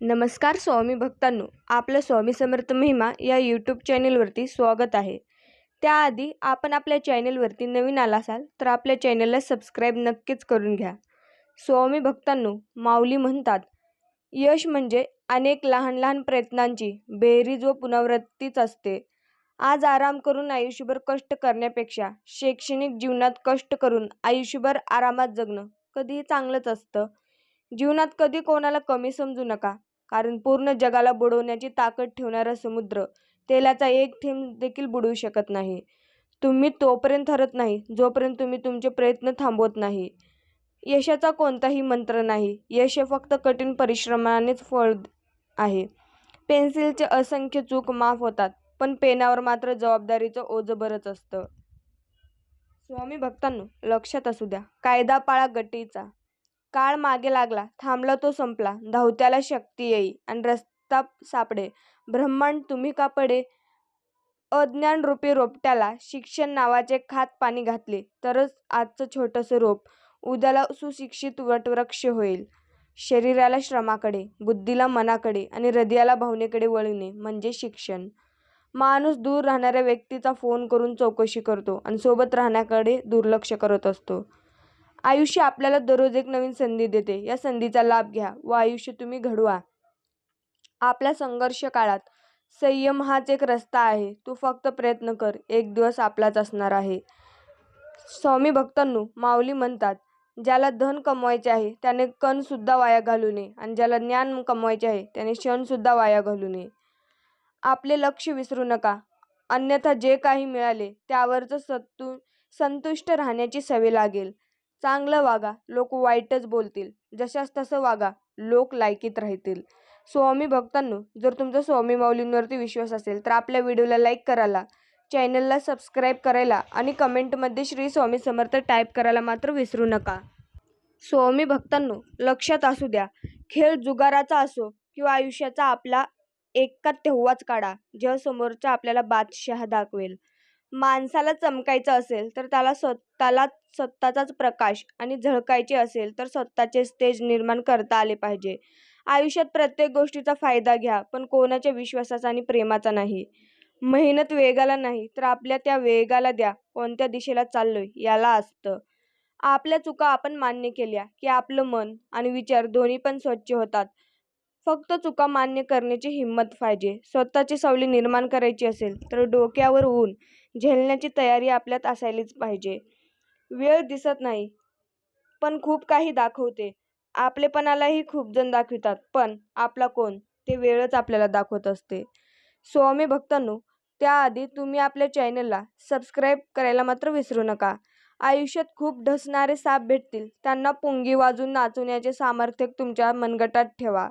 नमस्कार स्वामी भक्तांनो आपलं स्वामी समर्थ महिमा या यूट्यूब चॅनेलवरती स्वागत आहे. त्याआधी आपण आपल्या चॅनेलवरती नवीन आला असाल तर आपल्या चॅनेलला सबस्क्राईब नक्कीच करून घ्या. स्वामी भक्तांनो माऊली म्हणतात यश म्हणजे अनेक लहान लहान प्रयत्नांची बेरीज व पुनरावृत्तीच असते. आज आराम करून आयुष्यभर कष्ट करण्यापेक्षा शैक्षणिक जीवनात कष्ट करून आयुष्यभर आरामात जगणं कधीही चांगलंच असतं. जीवनात कधी कोणाला कमी समजू नका. कारण पूर्ण जगाला बुडवण्याची ताकद ठेवणारा समुद्र तेलाचा एक थेंब देखील बुडवू शकत नाही. तुम्ही तोपर्यंत हरत नाही जोपर्यंत तुम्ही तुमचे प्रयत्न थांबवत नाही. यशाचा कोणताही मंत्र नाही. यश हे फक्त कठीण परिश्रमानेच फळ आहे. पेन्सिलचे असंख्य चूक माफ होतात पण पेनावर मात्र जबाबदारीचं ओझं बरंच असतं. स्वामी भक्तांनो लक्षात असू द्या कायदा पाळा गटीचा काळ मागे लागला. थांबला तो संपला. धावत्याला शक्ती येई. आणि रस्ता सापडे ब्रह्मांड तुम्ही का पडे? अज्ञान रूपी रोपट्याला. शिक्षण नावाचे खात पाणी घातले. तरच आजचं छोटंसं रोप. उद्याला सुशिक्षित वटवृक्ष होईल. शरीराला श्रमाकडे बुद्धीला मनाकडे आणि हृदयाला भावनेकडे वळणे म्हणजे शिक्षण. माणूस दूर राहणाऱ्या व्यक्तीचा फोन करून चौकशी करतो आणि सोबत राहण्याकडे दुर्लक्ष करत असतो. आयुष्य आपल्याला दररोज एक नवीन संधी देते. या संधीचा लाभ घ्या. व आयुष्य तुम्ही घडवा. आपल्या संघर्ष काळात संयम हाच एक रस्ता आहे. तू फक्त प्रयत्न कर. एक दिवस आपलाच असणार आहे. स्वामी भक्तांनो माऊली म्हणतात ज्याला धन कमवायचे आहे त्याने कणसुद्धा वाया घालू नये. आणि ज्याला ज्ञान कमवायचे आहे त्याने क्षणसुद्धा वाया घालू नये. आपले लक्ष विसरू नका. अन्यथा जे काही मिळाले त्यावरच सत्तू संतुष्ट राहण्याची सवय लागेल. चांगलं वागा लोक वाईटच बोलतील. जशास तसं वागा लोक लायकीत राहतील. स्वामी भक्तांनो जर तुमचा स्वामी माऊलींवरती विश्वास असेल तर आपल्या व्हिडिओला लाईक करायला चॅनलला सबस्क्राईब करायला आणि कमेंटमध्ये श्री स्वामी समर्थ टाईप करायला मात्र विसरू नका. स्वामी भक्तांनो लक्षात असू द्या खेळ जुगाराचा असो किंवा आयुष्याचा आपला एका तेव्हाच काढा जेव्हा समोरचा आपल्याला बादशहा दाखवेल. माणसाला चमकायचं असेल तर त्याला स्वतःला स्वतःचाच प्रकाश आणि झळकायचे असेल तर स्वतःचे स्टेज निर्माण करता आले पाहिजे. आयुष्यात प्रत्येक गोष्टीचा फायदा घ्या पण कोणाच्या विश्वासाचा आणि प्रेमाचा नाही. मेहनत वेगाला नाही तर आपल्या त्या वेगाला द्या कोणत्या दिशेला चाललोय याला असतं. आपल्या चुका आपण मान्य केल्या की आपलं मन आणि विचार दोन्ही पण स्वच्छ होतात. फक्त चुका मान्य करण्याची हिंमत पाहिजे. स्वतःची सावली निर्माण करायची असेल तर डोक्यावर ऊन झेलण्याची तयारी आपल्यात असायलाच पाहिजे. वेळ दिसत नाही पण खूप काही दाखवते. आपलेपणालाही खूप जण दाखवितात पण आपला कोण? ते वेळच आपल्याला दाखवत असते. स्वामी भक्तांनो त्याआधी तुम्ही आपल्या चॅनलला सबस्क्राईब करायला मात्र विसरू नका. आयुष्यात खूप ढसणारे साप भेटतील. त्यांना पुंगी वाजून नाचवण्याचे सामर्थ्य तुमच्या मनगटात ठेवा.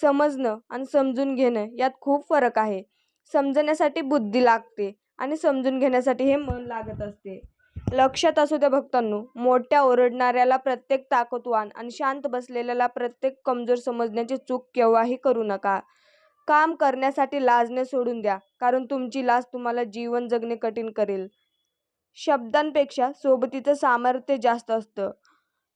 समजणं आणि समजून घेणं यात खूप फरक आहे. समजण्यासाठी बुद्धी लागते. आणि समजून घेण्यासाठी हे मन लागत असते. लक्षात असू द्या भक्तांनो मोठ्या ओरडणाऱ्याला प्रत्येक ताकदवान आणि शांत बसलेल्याला प्रत्येक कमजोर समजण्याची चूक केव्हाही करू नका. काम करण्यासाठी लाजणे सोडून द्या कारण तुमची लाज तुम्हाला जीवन जगणे कठीण करेल. शब्दांपेक्षा सोबतीचं सामर्थ्य जास्त असतं.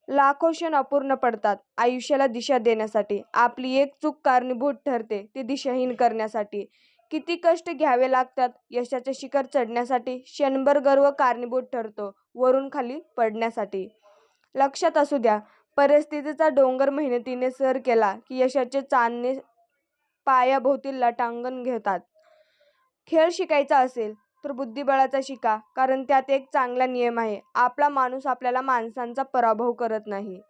लाखो क्षण अपूर्ण पडतात आयुष्याला दिशा देण्यासाठी. आपली एक चूक कारणीभूत ठरते ती दिशाहीन करण्यासाठी. किती कष्ट घ्यावे लागतात यशाचे शिखर चढण्यासाठी क्षणभर गर्व कारणीभूत ठरतो वरून खाली पडण्यासाठी. लक्षात असू द्या परिस्थितीचा डोंगर मेहनतीने सर केला की यशाचे चांदणे पायाभोवती लटांगण घेतात. खेळ शिकायचा असेल तर बुद्धिबळाचा शिका कारण त्यात एक चांगला नियम आहे आपला माणूस आपल्याला माणसांचा पराभव करत नाही.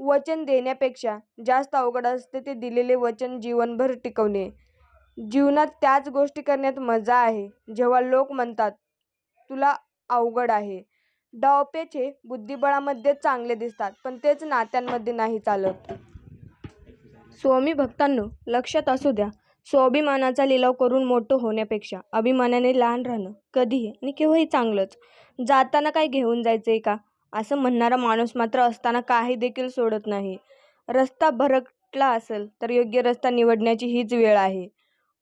वचन देण्यापेक्षा जास्त अवघड असते ते दिलेले वचन जीवनभर टिकवणे. जीवनात त्याच गोष्टी करण्यात मजा आहे जेव्हा लोक म्हणतात तुला अवघड आहे. डावपेचे बुद्धिबळामध्ये चांगले दिसतात पण तेच नात्यांमध्ये नाही चालत. स्वामी भक्तांनो लक्षात असू द्या स्वाभिमानाचा लिलाव करून मोठं होण्यापेक्षा अभिमानाने लहान राहणं कधीही आणि केव्हाही चांगलंच. जाताना काय घेऊन जायचं आहे का? असं म्हणणारा माणूस मात्र असताना काही देखील सोडत नाही. रस्ता भरकटला असेल तर योग्य रस्ता निवडण्याची हीच वेळ आहे.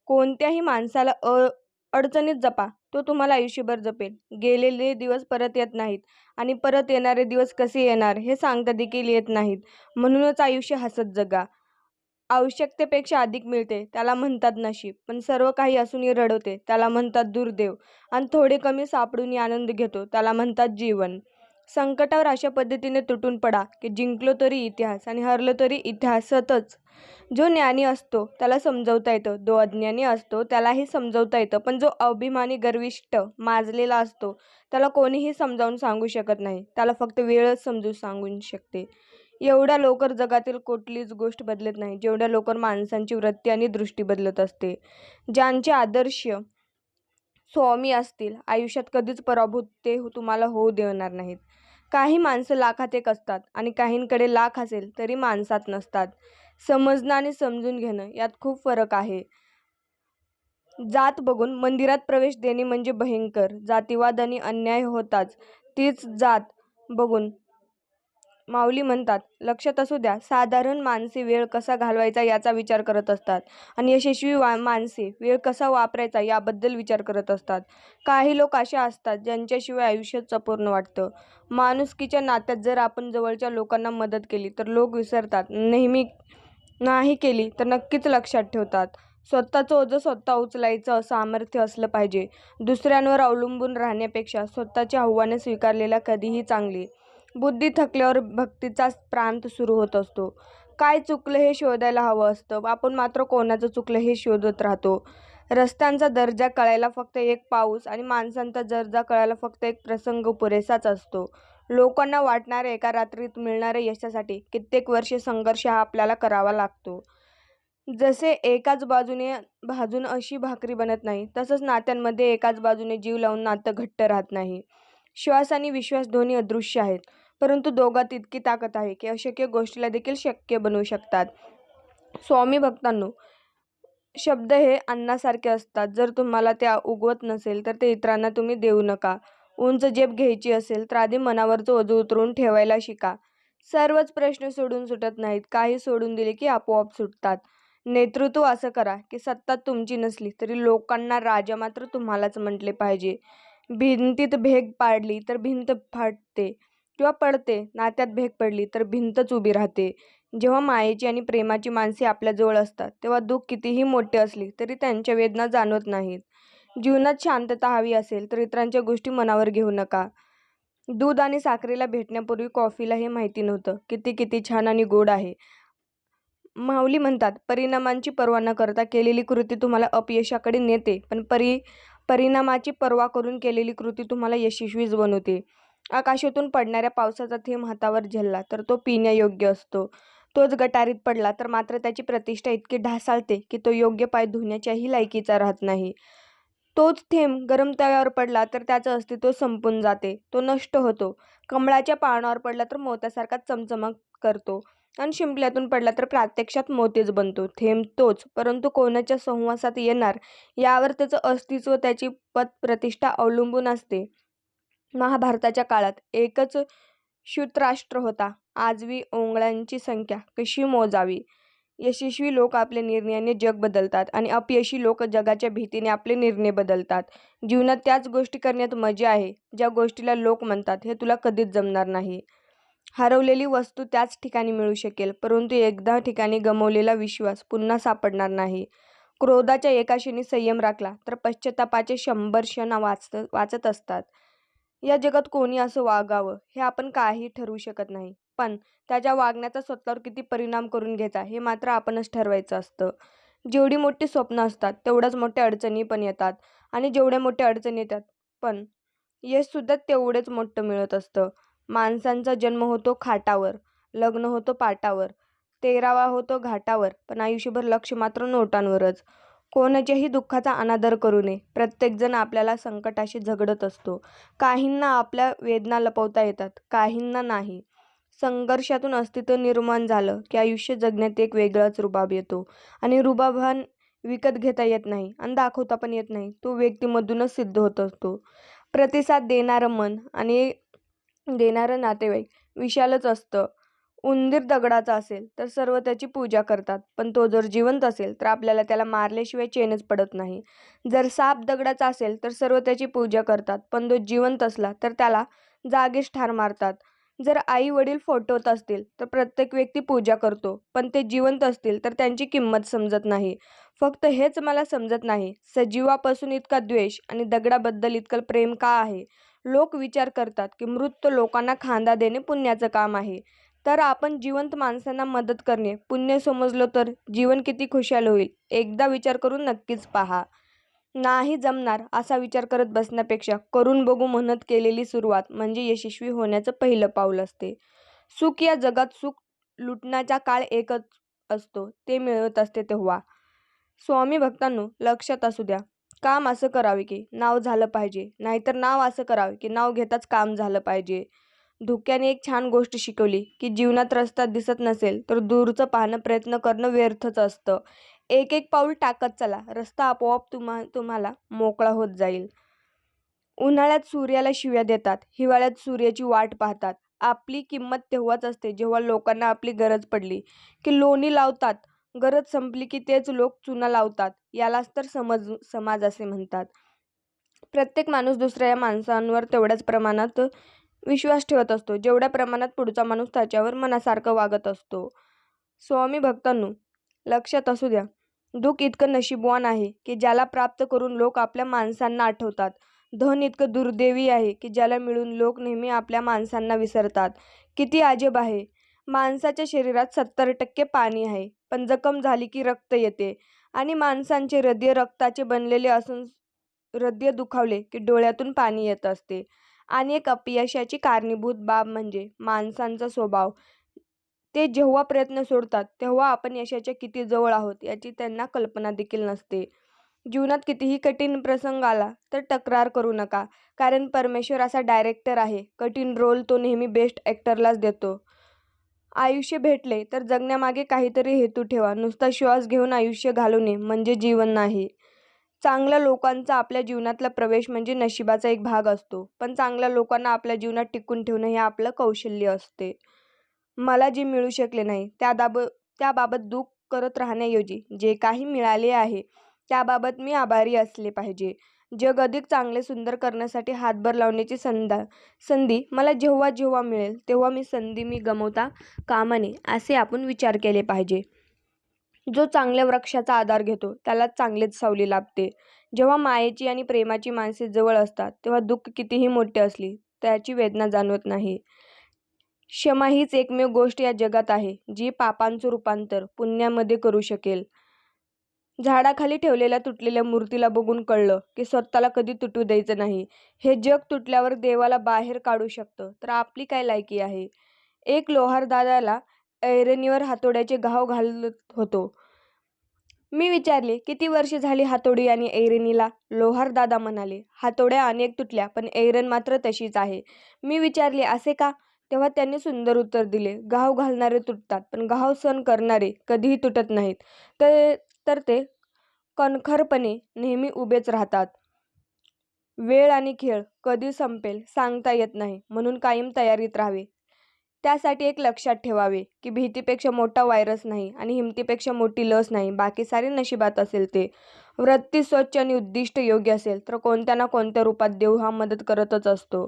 कोणत्याही माणसाला अ अडचणीत जपा. तो तुम्हाला आयुष्यभर जपेल. गेलेले दिवस परत येत नाहीत आणि परत येणारे दिवस कसे येणार हे सांगता देखील येत नाहीत. म्हणूनच आयुष्य हसत जगा. आवश्यकतेपेक्षा अधिक मिळते त्याला म्हणतात नशीब. पण सर्व काही असूनही रडवते त्याला म्हणतात दुर्दैव. आणि थोडे कमी सापडूनही आनंद घेतो त्याला म्हणतात जीवन. संकटावर अशा पद्धतीने तुटून पडा की जिंकलो तरी इतिहास आणि हरलो तरी इतिहासातच. जो ज्ञानी असतो त्याला समजवता येतं. जो अज्ञानी असतो त्यालाही समजवता येतं. पण जो अभिमानी गर्विष्ट माजलेला असतो त्याला कोणीही समजावून सांगू शकत नाही. त्याला फक्त वेळच समजून सांगू शकते. एवढ्या लवकर जगातील कुठलीच गोष्ट बदलत नाही. जेवढ्या लवकर माणसांची वृत्ती आणि दृष्टी बदलत असते. ज्यांचे आदर्श स्वामी असतील आयुष्यात कधीच पराभूत ते तुम्हाला होऊ देणार नाहीत. काही माणसं लाखात एक असतात आणि काहींकडे लाख असेल तरी माणसात नसतात. समजणं आणि समजून घेणं यात खूप फरक आहे. जात बघून मंदिरात प्रवेश देणे म्हणजे भयंकर जातीवाद आणि अन्याय होताच. तीच जात बघून माऊली म्हणतात लक्षात असू द्या साधारण माणसे वेळ कसा घालवायचा याचा विचार करत असतात आणि यशस्वी वा माणसे वेळ कसा वापरायचा याबद्दल विचार करत असतात. काही लोक असे असतात ज्यांच्याशिवाय आयुष्यात अपूर्ण वाटतं. माणुसकीच्या नात्यात जर आपण जवळच्या लोकांना मदत केली तर लोक विसरतात. नेहमी नाही केली तर नक्कीच लक्षात ठेवतात. स्वतःचं ओझं स्वतः उचलायचं सामर्थ्य असलं पाहिजे. दुसऱ्यांवर अवलंबून राहण्यापेक्षा स्वतःची आव्हाने स्वीकारलेल्या कधीही चांगली बुद्धी थकल्यावर भक्तीचा प्रांत सुरू होत असतो. काय चुकलं हे शोधायला हवं असतं. आपण मात्र कोणाचं चुकलं हे शोधत राहतो. रस्त्यांचा दर्जा कळायला फक्त एक पाऊस आणि माणसांचा दर्जा कळायला फक्त एक प्रसंग पुरेसाच असतो. लोकांना वाटणाऱ्या एका रात्रीत मिळणाऱ्या यशासाठी कित्येक वर्षे संघर्ष हा आपल्याला करावा लागतो. जसे एकाच बाजूने भाजून अशी भाकरी बनत नाही तसंच नात्यांमध्ये एकाच बाजूने जीव लावून नातं घट्ट राहत नाही. श्वास आणि विश्वास दोन्ही अदृश्य आहेत. परंतु दोघात इतकी ताकद आहे की अशक्य गोष्टीला देखील शक्य बनवू शकतात. स्वामी भक्तांनो शब्द हे अन्नासारखे असतात. जर तुम्हाला त्या उगवत नसेल तर ते इतरांना तुम्ही देऊ नका. उंच जेब घ्यायची असेल तर आधी मनावरचं ओझं उतरून ठेवायला शिका. सर्वच प्रश्न सोडून सुटत नाहीत. काही सोडून दिले की आपोआप सुटतात. नेतृत्व असं करा की सत्ता तुमची नसली तरी लोकांना राजा मात्र तुम्हालाच म्हटले पाहिजे. भिंतीत भेग पाडली तर भिंत फाटते. किंवा पडते नात्यात भेग पडली तर भिंतच उभी राहते. जेव्हा मायेची आणि प्रेमाची माणसे आपल्याजवळ असतात तेव्हा दुःख कितीही मोठे असली तरी त्यांच्या वेदना जाणवत नाहीत. जीवनात शांतता हवी असेल तर इतरांच्या गोष्टी मनावर घेऊ नका. दूध आणि साखरेला भेटण्यापूर्वी कॉफीला हे माहिती नव्हतं. किती किती छान आणि गोड आहे. माऊली म्हणतात परिणामांची पर्वा न करता केलेली कृती तुम्हाला अपयशाकडे नेते पण परि परिणामाची पर्वा करून केलेली कृती तुम्हाला यशस्वीच बनवते. आकाशातून पडणाऱ्या पावसाचा थेंब हातावर झेलला तर तो पिण्यायोग्य असतो. तोच गटारीत पडला तर मात्र त्याची प्रतिष्ठा इतकी ढासाळते की तो योग्य पाय धुण्याच्याही लायकीचा राहत नाही. तोच थेंब गरम तव्यावर पडला तर त्याचं अस्तित्व संपून जाते. तो नष्ट होतो. कमळाच्या पानावर पडला तर मोत्यासारखा चमचमक करतो. आणि शिंपल्यातून पडला तर प्रत्यक्षात मोतीच बनतो. थेंब तोच परंतु कोणाच्या संवासात येणार यावर त्याचं अस्तित्व त्याची पद प्रतिष्ठा अवलंबून असते. महाभारताच्या काळात एकच शूतराष्ट्र होता. आजवी ओंगळ्यांची संख्या कशी मोजावी? यशस्वी लोक आपल्या निर्णयाने जग बदलतात आणि अपयशी लोक जगाच्या भीतीने आपले निर्णय बदलतात. जीवनात त्याच गोष्टी करण्यात मजा आहे. ज्या गोष्टीला लोक म्हणतात हे तुला कधीच जमणार नाही. हरवलेली वस्तू त्याच ठिकाणी मिळू शकेल परंतु एकदा ठिकाणी गमावलेला विश्वास पुन्हा सापडणार नाही. क्रोधाच्या एका क्षणी संयम राखला तर पश्चातापाचे शंभर क्षण वाचत वाचत असतात. या जगात कोणी असं वागावं हे आपण काही ठरवू शकत नाही. पण त्याच्या वागण्याचा स्वतःवर किती परिणाम करून घ्यायचा हे मात्र आपणच ठरवायचं असतं. जेवढी मोठी स्वप्न असतात तेवढ्याच मोठ्या अडचणी पण येतात आणि जेवढ्या मोठ्या अडचणी येतात पण यशसुद्धा तेवढेच मोठं मिळत असतं. माणसांचा जन्म होतो खाटावर लग्न होतो पाटावर तेरावा होतो घाटावर पण आयुष्यभर लक्ष मात्र नोटांवरच. कोणाच्याही दुःखाचा अनादर करू नये. प्रत्येकजण आपल्याला संकटाशी झगडत असतो. काहींना आपल्या वेदना लपवता येतात काहींना नाही. संघर्षातून अस्तित्व निर्माण झालं की आयुष्य जगण्यात एक वेगळाच रुबाब येतो आणि रुबाभान विकत घेता येत नाही आणि दाखवता पण येत नाही. तो व्यक्तीमधूनच सिद्ध होत असतो. प्रतिसाद देणारं मन आणि देणारं नातेवाईक विशालच असतं. उंदीर दगडाचा असेल तर सर्व त्याची पूजा करतात. पण तो जर जिवंत असेल तर आपल्याला त्याला मारल्याशिवाय चेनच पडत नाही. जर साप दगडाचा असेल तर सर्व त्याची पूजा करतात. पण तो जिवंत असला तर त्याला जागीच ठार मारतात. जर आई वडील फोटोत असतील तर प्रत्येक व्यक्ती पूजा करतो. पण ते जिवंत असतील तर त्यांची किंमत समजत नाही. फक्त हेच मला समजत नाही. सजीवापासून इतका द्वेष आणि दगडाबद्दल इतकं प्रेम का आहे? लोक विचार करतात की मृत लोकांना खांदा देणे पुण्याचं काम आहे. तर आपण जिवंत माणसांना मदत करणे. पुण्य समजलो तर जीवन किती खुशाल होईल. एकदा विचार करून नक्कीच पहा. नाही जमणार असा विचार करत बसण्यापेक्षा करून बघू म्हणत केलेली सुरुवात म्हणजे यशस्वी होण्याचं पहिलं पाऊल असते. सुख या जगात सुख लुटण्याचा काळ एकच असतो. ते मिळवत असते तेव्हा. स्वामी भक्तांनो लक्षात असू द्या. काम असं करावे की नाव झालं पाहिजे. नाहीतर नाव असं करावे की नाव घेताच काम झालं पाहिजे. धुक्याने एक छान गोष्ट शिकवली की जीवनात रस्ता दिसत नसेल तर दूरचं पाहणं प्रयत्न करणं व्यर्थच असतं. एक एक पाऊल टाकत चला रस्ता आपोआप तुम्हा तुम्हाला मोकळा होत जाईल. उन्हाळ्यात सूर्याला शिव्या देतात हिवाळ्यात सूर्याची वाट पाहतात. आपली किंमत तेव्हाच असते जेव्हा लोकांना आपली गरज पडली की लोणी लावतात. गरज संपली की तेच लोक चुना लावतात यालाच तर समज समाज असे म्हणतात. प्रत्येक माणूस दुसऱ्या माणसांवर तेवढ्याच प्रमाणात विश्वास ठेवत असतो. जेवढ्या प्रमाणात पुढचा माणूस त्याच्यावर मनासारखं वागत असतो. स्वामी भक्तांनो लक्षात असू द्या दुःख इतकं नशीबवान आहे की ज्याला प्राप्त करून लोक आपल्या माणसांना आठवतात. धन इतकं दुर्दैवी आहे की ज्याला मिळून लोक नेहमी आपल्या माणसांना विसरतात. किती अजब आहे. माणसाच्या शरीरात सत्तर टक्के पाणी आहे पण जखम झाली की रक्त येते आणि माणसांचे हृदय रक्ताचे बनलेले असून हृदय दुखावले की डोळ्यातून पाणी येत असते. आणि एक अपयशाची कारणीभूत बाब म्हणजे माणसांचा स्वभाव. ते जेव्हा प्रयत्न सोडतात तेव्हा आपण यशाच्या किती जवळ आहोत याची त्यांना कल्पना देखील नसते. जीवनात कितीही कठीण प्रसंग आला तर तक्रार करू नका कारण परमेश्वर असा डायरेक्टर आहे. कठीण रोल तो नेहमी बेस्ट ॲक्टरलाच देतो. आयुष्य भेटले तर जगण्यामागे काहीतरी हेतू ठेवा. नुसता श्वास घेऊन आयुष्य घालवणे म्हणजे जीवन नाही. चांगल्या लोकांचा आपल्या जीवनातला प्रवेश म्हणजे नशिबाचा एक भाग असतो. पण चांगल्या लोकांना आपल्या जीवनात टिकून ठेवणं हे आपलं कौशल्य असते. मला जे मिळू शकले नाही त्याबाब त्याबाबत दुःख करत राहण्याऐवजी जे काही मिळाले आहे त्याबाबत मी आभारी असले पाहिजे. जग अधिक चांगले सुंदर करण्यासाठी हातभार लावण्याची संधा संधी मला जेव्हा जेव्हा मिळेल तेव्हा मी संधी मी गमवता कामा नये असे आपण विचार केले पाहिजे. जो चांगल्या वृक्षाचा आधार घेतो त्याला चांगलेच सावली लाभते. जेव्हा मायेची आणि प्रेमाची माणसे जवळ असतात तेव्हा दुःख कितीही मोठे असली त्याची वेदना जाणवत नाही. क्षमा हीच एकमेव गोष्ट या जगात आहे जी पापांचं रूपांतर पुण्यामध्ये करू शकेल. झाडाखाली ठेवलेल्या तुटलेल्या मूर्तीला बघून कळलं की स्वतःला कधी तुटू द्यायचं नाही. हे जग तुटल्यावर देवाला बाहेर काढू शकतं तर आपली काय लायकी आहे? एक लोहार दादाला ऐरणीवर हातोड्याचे घाव घालत होतो. मी विचारले किती वर्ष झाली हातोडी आणि ऐरणीला? लोहार दादा म्हणाले हातोड्या अनेक तुटल्या पण ऐरण मात्र तशीच आहे. मी विचारले असे का? तेव्हा त्यांनी सुंदर उत्तर दिले घाव घालणारे तुटतात पण घाव सण करणारे कधीही तुटत नाहीत. तर तर ते कणखरपणे नेहमी उभेच राहतात. वेळ आणि खेळ कधी संपेल सांगता येत नाही म्हणून कायम तयारीत राहावे. त्यासाठी एक लक्षात ठेवावे की भीतीपेक्षा मोठा व्हायरस नाही आणि हिमतीपेक्षा मोठी लस नाही बाकी सारे नशिबात असेल ते. वृत्ती स्वच्छ आणि उद्दिष्ट योग्य असेल तर कोणत्या ना कोणत्या रूपात देव हा मदत करतच असतो.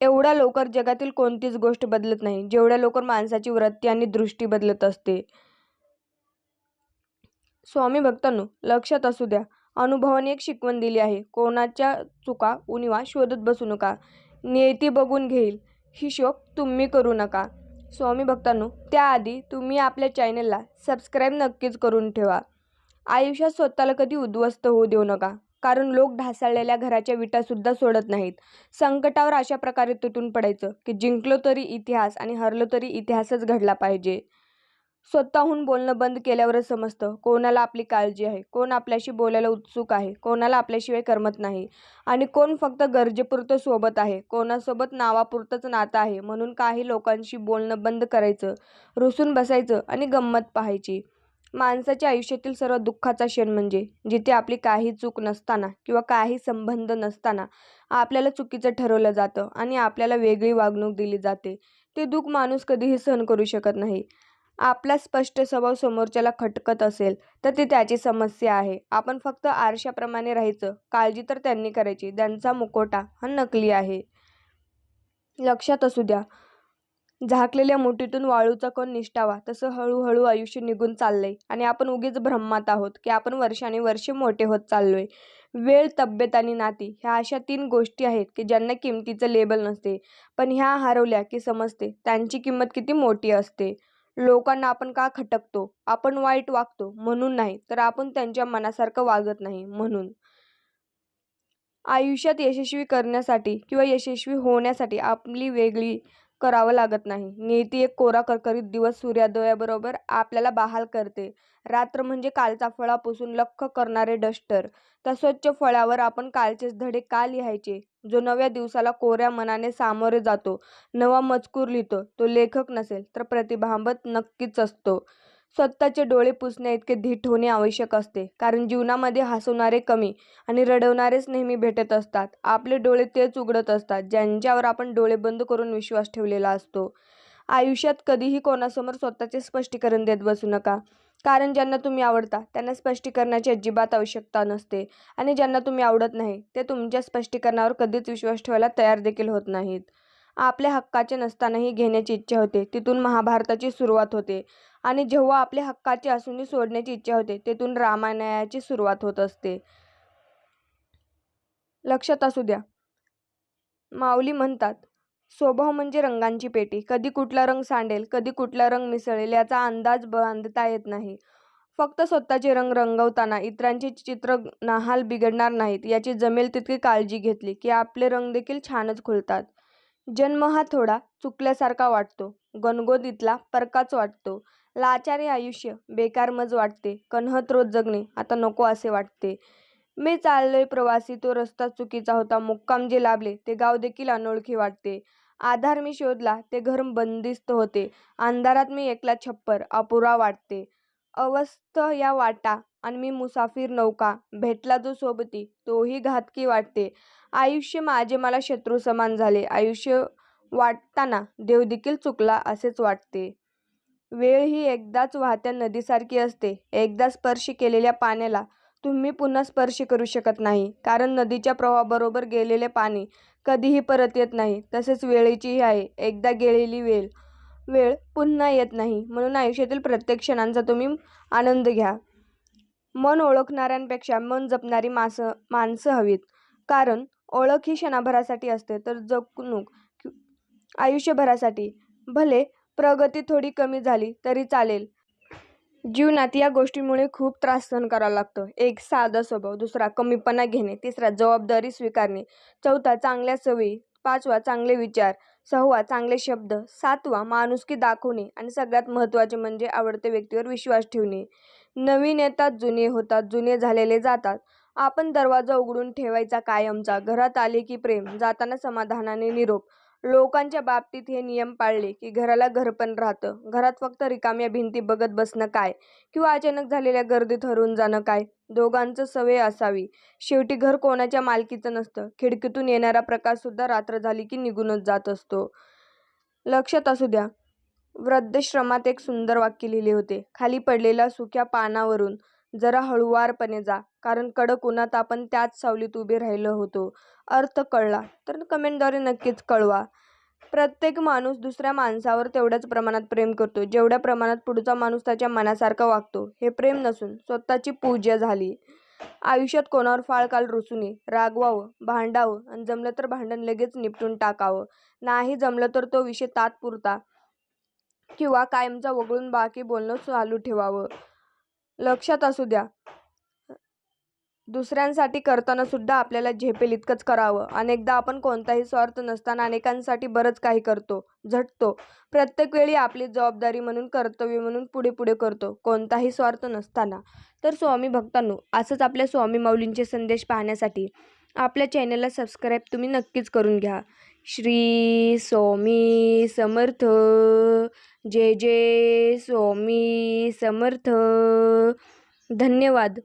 एवढ्या लवकर जगातील कोणतीच गोष्ट बदलत नाही जेवढ्या लवकर माणसाची वृत्ती आणि दृष्टी बदलत असते. स्वामी भक्तांनो लक्षात असू द्या अनुभवाने एक शिकवण दिली आहे कोणाच्या चुका उणिवा शोधत बसू नका. नियती बघून घेईल. हिशोब तुम्ही करू नका. स्वामी भक्तांनो त्याआधी तुम्ही आपल्या चॅनलला सबस्क्राईब नक्कीच करून ठेवा. आयुष्यात स्वतःला कधी उद्ध्वस्त होऊ देऊ नका कारण लोक ढासळलेल्या घराच्या विटासुद्धा सोडत नाहीत. संकटावर अशा प्रकारे तुटून पडायचं की जिंकलो तरी इतिहास आणि हरलो तरी इतिहासच घडला पाहिजे. स्वतःहून बोलणं बंद केल्यावरच समजतं. कोणाला आपली काळजी आहे? कोण आपल्याशी बोलायला उत्सुक आहे? कोणाला आपल्याशिवाय करमत नाही? आणि कोण फक्त गरजेपुरतं सोबत आहे? कोणासोबत नावापुरतंच नातं आहे? म्हणून काही लोकांशी बोलणं बंद करायचं रुसून बसायचं आणि गंमत पाहायची. माणसाच्या आयुष्यातील सर्व दुःखाचा क्षण म्हणजे जिथे आपली काही चूक नसताना किंवा काही संबंध नसताना आपल्याला चुकीचं ठरवलं जातं आणि आपल्याला वेगळी वागणूक दिली जाते. ते दुःख माणूस कधीही सहन करू शकत नाही. आपला स्पष्ट स्वभाव समोरच्याला खटकत असेल तर ती त्याची समस्या आहे. आपण फक्त आरशाप्रमाणे राहायचं. काळजी तर त्यांनी करायची. त्यांचा मुकोटा हा नकली आहे. लक्षात असू द्या. झाकलेल्या मुठीतून वाळूचा कोण निष्ठावा? तसं हळूहळू आयुष्य निघून चाललंय. आणि आपण उगीच भ्रमात आहोत की आपण वर्षाने वर्षे मोठे होत चाललोय. वेळ तब्येत आणि नाती ह्या अशा तीन गोष्टी आहेत की ज्यांना किमतीचं लेबल नसते. पण ह्या हरवल्या की समजते. त्यांची किंमत किती मोठी असते? लोकांना आपण का खटकतो? आपण वाईट वागतो म्हणून नाही तर आपण त्यांच्या मनासारखं वागत नाही म्हणून. आयुष्यात यशस्वी करण्यासाठी किंवा यशस्वी होण्यासाठी आपली वेगळी करावं लागत नाही. नियती एक कोरा करकरीत दिवस सूर्योदयाबरोबर आपल्याला बहाल करते. रात्र म्हणजे कालचा फळा पुसून लख्ख करणारे डस्टर. त्या स्वच्छ फळ्यावर आपण कालचेच धडे का लिहायचे? जो नव्या दिवसाला कोऱ्या मनाने सामोरे जातो. नवा मजकूर लिहितो. तो लेखक नसेल तर प्रतिभांबत नक्कीच असतो. स्वतःचे डोळे पुसण्याइतके धीट होणे आवश्यक असते. कारण जीवनामध्ये हसवणारे कमी आणि रडवणारेच नेहमी भेटत असतात. आपले डोळे तेच उघडत असतात ज्यांच्यावर आपण डोळे बंद करून विश्वास ठेवलेला असतो. आयुष्यात कधीही कोणासमोर स्वतःचे स्पष्टीकरण देत बसू नका. कारण ज्यांना तुम्ही आवडता त्यांना स्पष्टीकरणाची अजिबात आवश्यकता नसते. आणि ज्यांना तुम्ही आवडत नाही ते तुमच्या स्पष्टीकरणावर कधीच विश्वास ठेवायला तयार देखील होत नाहीत. आपल्या हक्काचे नसतानाही घेण्याची इच्छा होते. तिथून महाभारताची सुरुवात होते. आणि जेव्हा आपल्या हक्काचे असूनही सोडण्याची इच्छा होते तेथून रामायणाची सुरुवात होत असते. लक्षात असू द्या. माऊली म्हणतात स्वभाव म्हणजे रंगांची पेटी. कधी कुठला रंग सांडेल कधी कुठला रंग मिसळेल याचा अंदाज बांधता येत नाही. फक्त स्वतःचे रंग रंगवताना इतरांची चित्र नाहाल बिघडणार नाहीत. याची जमेल तितकी काळजी घेतली की आपले रंग देखील छानच खुलतात. जन्म हा थोडा चुकल्यासारखा वाटतो. गणगोदीतला परकाच वाटतो. लाचारे आयुष्य बेकार मज वाटते. कन्हत रोज जगणे आता नको असे वाटते. मी चाललोय प्रवासी तो रस्ता चुकीचा होता. मुक्काम जे लाभले ते गाव देखील अनोळखी वाटते. आधार मी शोधला ते घर बंदिस्त होते. अंधारात मी एकला छप्पर अपुरा वाटते. अवस्थ या वाटा आणि मी मुसाफिर नौका भेटला जो सोबती तोही घातकी वाटते. आयुष्य माझे मला शत्रू समान झाले. आयुष्य वाटताना देव देखील चुकला असेच वाटते. वेळ ही एकदाच वाहत्या नदीसारखी असते. एकदा स्पर्श केलेल्या पाण्याला तुम्ही पुन्हा स्पर्श करू शकत नाही. कारण नदीच्या प्रवाहाबरोबर गेलेले पाणी कधीही परत येत नाही. तसेच वेळेचीही आहे. एकदा गेलेली वेळ वेळ पुन्हा येत नाही. म्हणून आयुष्यातील प्रत्येक क्षणांचा तुम्ही आनंद घ्या. मन ओळखणाऱ्यांपेक्षा मन जपणारी मासं माणसं हवीत. कारण ओळख ही क्षणाभरासाठी असते तर जपणूक आयुष्यभरासाठी. भले प्रगती थोडी कमी झाली तरी चालेल. जीवनात या गोष्टींमुळे खूप त्रास सहन करावा लागतो. एक साधा स्वभाव दुसरा कमीपणा घेणे तिसरा जबाबदारी स्वीकारणे चौथा चांगल्या सवयी पाचवा चांगले विचार सहावा चांगले शब्द. सातवा माणुसकी दाखवणे. आणि सगळ्यात महत्त्वाचे म्हणजे आवडत्या व्यक्तीवर विश्वास ठेवणे. नवीन येतात जुने होतात जुने झालेले जातात. आपण दरवाजा उघडून ठेवायचा कायमचा. घरात आले की प्रेम जाताना समाधानाने निरोप. लोकांच्या बाबतीत हे नियम पाळले की घराला घरपण राहतं. घरात फक्त रिकाम्या भिंती बघत बसणं काय? किंवा अचानक झालेल्या गर्दीत हरवून जाणं काय? दोघांचं सवय असावी. शेवटी घर कोणाच्या मालकीचं नसतं. खिडकीतून येणारा प्रकाशसुद्धा रात्र झाली की निघूनच जात असतो. लक्षात असू द्या. वृद्धाश्रमात एक सुंदर वाक्य लिहिले होते. खाली पडलेल्या सुक्या पानावरून जरा हळुवारपणे जा. कारण कडक उन्हात आपण त्याच सावलीत उभे राहिलो होतो. अर्थ कळला. तर कमेंटद्वारे नक्कीच कळवा. प्रत्येक माणूस दुसऱ्या माणसावर तेवढ्याच प्रमाणात प्रेम करतो. जेवढ्या प्रमाणात पुढचा माणूस त्याच्या मनासारखा वागतो. हे प्रेम नसून स्वतःची पूजा झाली. आयुष्यात कोणावर फाळ काल रुसू नये. रागवावं भांडावं आणि जमलं तर भांडण लगेच निपटून टाकावं. नाही जमलं तर तो विषय तात्पुरता किंवा कायमचा वगळून बाकी बोलणं चालू ठेवावं. लक्षात असू द्या. दुसऱ्यांसाठी करताना सुद्धा आपल्याला झेपेल इतकंच करावं. अनेकदा आपण कोणताही स्वार्थ नसताना अनेकांसाठी बरंच काही करतो झटतो. प्रत्येक वेळी आपली जबाबदारी म्हणून कर्तव्य म्हणून पुढे पुढे करतो कोणताही स्वार्थ नसताना. तर स्वामी भक्तांनो असंच आपल्या स्वामी माऊलींचे संदेश पाहण्यासाठी आपल्या चॅनलला सबस्क्राईब तुम्ही नक्कीच करून घ्या. श्री स्वामी समर्थ. जय जय स्वामी समर्थ. धन्यवाद.